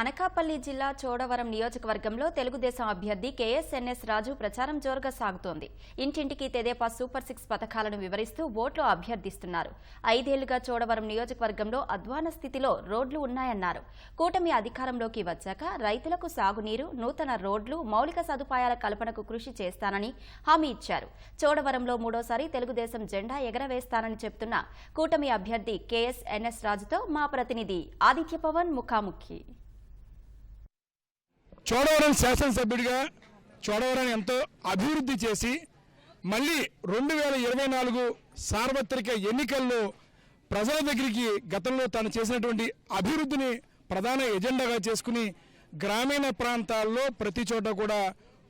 అనకాపల్లి జిల్లా చోడవరం నియోజకవర్గంలో తెలుగుదేశం అభ్యర్థి కేఎస్ఎన్ఎస్ రాజు ప్రచారం జోరుగా సాగుతోంది. ఇంటింటికి తెదేపా సూపర్ సిక్స్ పథకాలను వివరిస్తూ ఓట్లు అభ్యర్థిస్తున్నారు. ఐదేళ్ళుగా చోడవరం నియోజకవర్గంలో అధ్వాన స్థితిలో రోడ్లు ఉన్నాయన్నారు. కూటమి అధికారంలోకి వచ్చాక రైతులకు సాగునీరు నూతన రోడ్లు మౌలిక సదుపాయాల కల్పనకు కృషి చేస్తానని హామీ ఇచ్చారు. చోడవరంలో మూడోసారి తెలుగుదేశం జెండా ఎగరవేస్తానని చెప్తున్న కూటమి అభ్యర్థి కేఎస్ఎన్ఎస్ రాజుతో మా ప్రతినిధి ఆదిత్య పవన్ ముఖాముఖి. చోడవరం శాసనసభ్యుడిగా చోడవరాన్ని ఎంతో అభివృద్ధి చేసి మళ్ళీ రెండు వేల ఇరవై నాలుగు సార్వత్రిక ఎన్నికల్లో ప్రజల దగ్గరికి గతంలో తాను చేసినటువంటి అభివృద్ధిని ప్రధాన ఎజెండాగా చేసుకుని గ్రామీణ ప్రాంతాల్లో ప్రతి చోట కూడా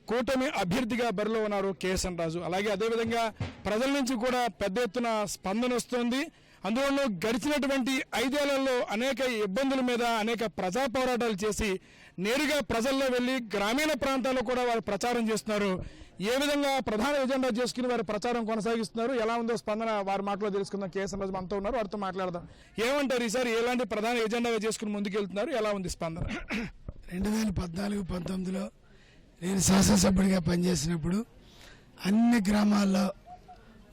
కూటమి అభ్యర్థిగా బరిలో ఉన్నారు కేఎస్ఎన్ రాజు. అలాగే అదేవిధంగా ప్రజల నుంచి కూడా పెద్ద ఎత్తున స్పందన వస్తోంది. అందువల్ల గడిచినటువంటి ఐదేళ్ళలో అనేక ఇబ్బందుల మీద అనేక ప్రజా పోరాటాలు చేసి నేరుగా ప్రజల్లో వెళ్ళి గ్రామీణ ప్రాంతాల్లో కూడా వారు ప్రచారం చేస్తున్నారు. ఏ విధంగా ప్రధాన ఎజెండా చేసుకుని వారు ప్రచారం కొనసాగిస్తున్నారు? ఎలా ఉందో స్పందన వారి మాటలో తెలుసుకుందాం. కేఎస్ఎన్ రాజు మనతో ఉన్నారు. వారితో మాట్లాడదాం. ఏమంటారు ఈసారి ఎలాంటి ప్రధాన ఎజెండాగా చేసుకుని ముందుకెళ్తున్నారు? ఎలా ఉంది స్పందన? రెండు వేల పద్నాలుగు పంతొమ్మిదిలో నేను శాసనసభ్యుడిగా పనిచేసినప్పుడు అన్ని గ్రామాల్లో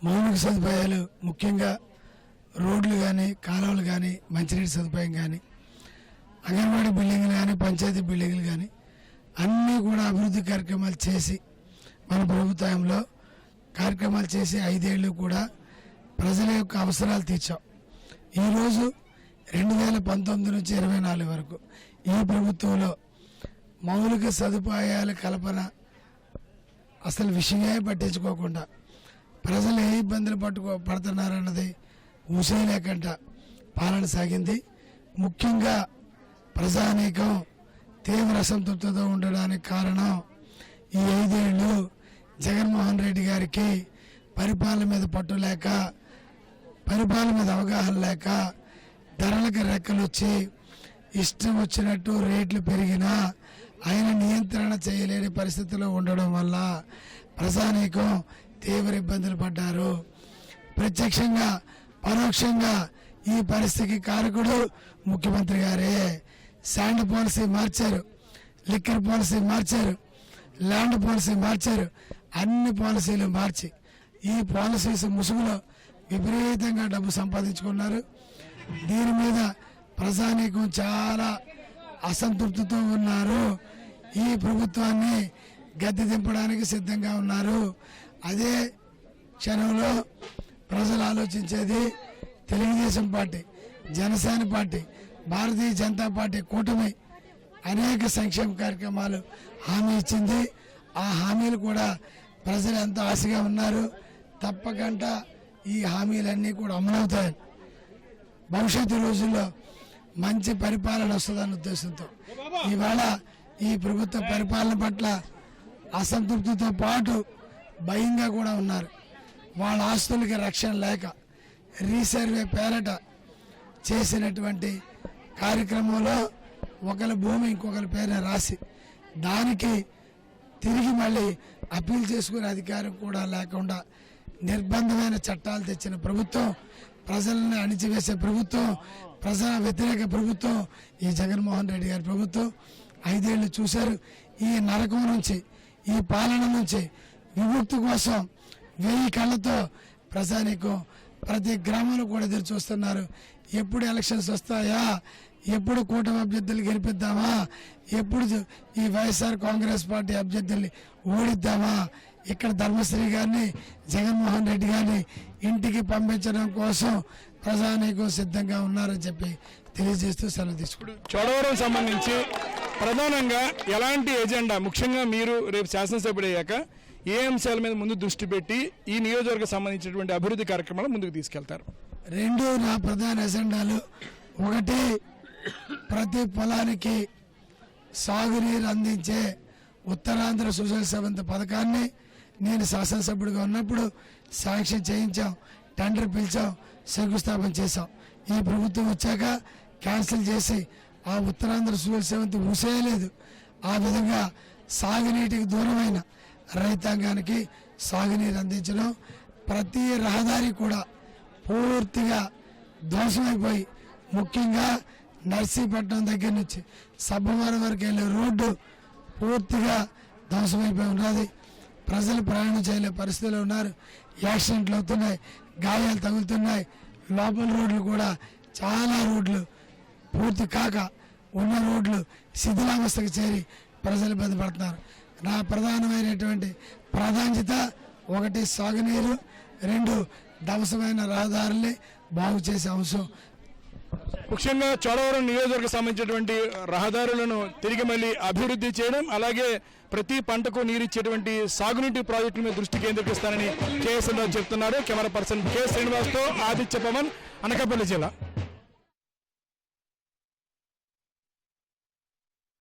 మౌలిక సదుపాయాలు ముఖ్యంగా రోడ్లు కానీ కాలువలు కానీ మంచినీటి సదుపాయం కానీ అంగన్వాడీ బిల్డింగ్లు కానీ పంచాయతీ బిల్డింగ్లు కానీ అన్నీ కూడా అభివృద్ధి కార్యక్రమాలు చేసి మన ప్రభుత్వంలో కార్యక్రమాలు చేసి ఐదేళ్ళు కూడా ప్రజల యొక్క అవసరాలు తీర్చాం. ఈరోజు రెండు వేల పంతొమ్మిది నుంచి ఇరవై నాలుగు వరకు ఈ ప్రభుత్వంలో మౌలిక సదుపాయాల కల్పన అసలు విషయమే పట్టించుకోకుండా ప్రజలు ఏ ఇబ్బందులు పట్టుకో పడుతున్నారన్నది ఊసే లేకుండా పాలన సాగింది. ముఖ్యంగా ప్రజానీకం తీవ్ర అసంతృప్తితో ఉండడానికి కారణం ఈ ఐదేళ్ళు జగన్మోహన్ రెడ్డి గారికి పరిపాలన మీద పట్టు లేక పరిపాలన మీద అవగాహన లేక ధరలకు రెక్కలు వచ్చి ఇష్టం వచ్చినట్టు రేట్లు పెరిగినా ఆయన నియంత్రణ చేయలేని పరిస్థితిలో ఉండడం వల్ల ప్రజానీకం తీవ్ర ఇబ్బందులు పడ్డారు. ప్రత్యక్షంగా పరోక్షంగా ఈ పరిస్థితికి కారకుడు ముఖ్యమంత్రి గారే. శాండ్ పాలసీ మార్చారు లిక్కర్ పాలసీ మార్చారు ల్యాండ్ పాలసీ మార్చారు అన్ని పాలసీలు మార్చి ఈ పాలసీస్ ముసుగులో విపరీతంగా డబ్బు సంపాదించుకున్నారు. దీని మీద ప్రజానీకం చాలా అసంతృప్తితో ఉన్నారు. ఈ ప్రభుత్వాన్ని గద్దె దింపడానికి సిద్ధంగా ఉన్నారు. అదే క్షణంలో ప్రజలు ఆలోచించేది Telugu Desam party Janasena party Bharatiya Janata party కూటమి అనేక సంక్షేమ కార్యక్రమాలు హామీ ఇచ్చింది. ఆ హామీలు కూడా ప్రజలు ఎంతో ఆశగా ఉన్నారు. తప్పకుండా ఈ హామీలన్నీ కూడా అమలవుతాయి భవిష్యత్తు రోజుల్లో మంచి పరిపాలన వస్తుందన్న ఉద్దేశంతో. ఇవాళ ఈ ప్రభుత్వ పరిపాలన పట్ల అసంతృప్తితో పాటు భయంగా కూడా ఉన్నారు. వాళ్ళ ఆస్తులకి రక్షణ లేక రీసర్వే పేరట చేసినటువంటి కార్యక్రమంలో ఒకరి భూమి ఇంకొకరి పేరున రాసి దానికి తిరిగి మళ్ళీ అప్పీల్ చేసుకునే అధికారం కూడా లేకుండా నిర్బంధమైన చట్టాలు తెచ్చిన ప్రభుత్వం ప్రజలను అణిచివేసే ప్రభుత్వం ప్రజా వ్యతిరేక ప్రభుత్వం ఈ జగన్మోహన్ రెడ్డి గారి ప్రభుత్వం ఐదేళ్ళు చూశారు. ఈ నరకం నుంచి ఈ పాలన నుంచి విముక్తి కోసం వెయ్యి కళ్ళతో ప్రజానికం ప్రతి గ్రామంలో కూడా ఎదురు చూస్తున్నారు. ఎప్పుడు ఎలక్షన్స్ వస్తాయా? ఎప్పుడు కూటమి అభ్యర్థులు గెలిపిద్దామా? ఎప్పుడు ఈ వైఎస్ఆర్ కాంగ్రెస్ పార్టీ అభ్యర్థుల్ని ఓడిద్దామా? ఇక్కడ ధర్మశ్రీ గారిని జగన్మోహన్ రెడ్డి గారిని ఇంటికి పంపించడం కోసం ప్రజానీకం సిద్ధంగా ఉన్నారని చెప్పి తెలియజేస్తూ సెలవు తీసుకుంటాం చోడవరం సంబంధించి ప్రధానంగా ఎలాంటి ఎజెండా ముఖ్యంగా మీరు రేపు శాసనసభ్యుడు అయ్యాక ఏ అంశాల మీద ముందు దృష్టి పెట్టి ఈ నియోజకవర్గం సంబంధించినటువంటి అభివృద్ధి కార్యక్రమాలు ముందుకు తీసుకెళ్తారు? రెండు నా ప్రధాన ఎజెండాలు ఒకటి ప్రతి పొలానికి సాగునీరు అందించే ఉత్తరాంధ్ర సుజల సమంత పథకాన్ని నేను శాసనసభ్యుడిగా ఉన్నప్పుడు శాంక్షన్ చేయించాం టెండర్ పిలిచాం శంకుస్థాపన చేశాం. ఈ ప్రభుత్వం వచ్చాక క్యాన్సిల్ చేసి ఆ ఉత్తరాంధ్ర సుజల సవంతి ఊసేయలేదు. ఆ విధంగా సాగునీటికి దూరమైన రైతాంగానికి సాగునీరు అందించడం ప్రతి రహదారి కూడా పూర్తిగా ధ్వంసమైపోయి ముఖ్యంగా నర్సీపట్నం దగ్గర నుంచి సబ్బవరం వరకు వెళ్ళే రోడ్డు పూర్తిగా ధ్వంసమైపోయి ఉన్నది. ప్రజలు ప్రయాణం చేయలే పరిస్థితిలో ఉన్నారు. యాక్సిడెంట్లు అవుతున్నాయి గాయాలు తగులుతున్నాయి. లోపల రోడ్లు కూడా చాలా రోడ్లు పూర్తి కాక ఉన్న రోడ్లు శిథిలావస్థకు చేరి ప్రజలు ఇబ్బంది పడుతున్నారు నా ప్రధానమైనటువంటి ప్రాధాన్యత ఒకటి సాగునీరు రెండు దవసమైన రహదారుల్ని బాగు చేసే అవసరం. ముఖ్యంగా చోడవరం నియోజకవర్గం సంబంధించినటువంటి రహదారులను తిరిగి మళ్ళీ అభివృద్ధి చేయడం అలాగే ప్రతి పంటకు నీరిచ్చేటువంటి సాగునీటి ప్రాజెక్టుల మీద దృష్టి కేంద్రీకరిస్తానని కేఎస్ఎన్ రావు చెప్తున్నారు. కెమెరా పర్సన్ కె శ్రీనివాస్తో ఆదిత్య పవన్ అనకాపల్లి జిల్లా.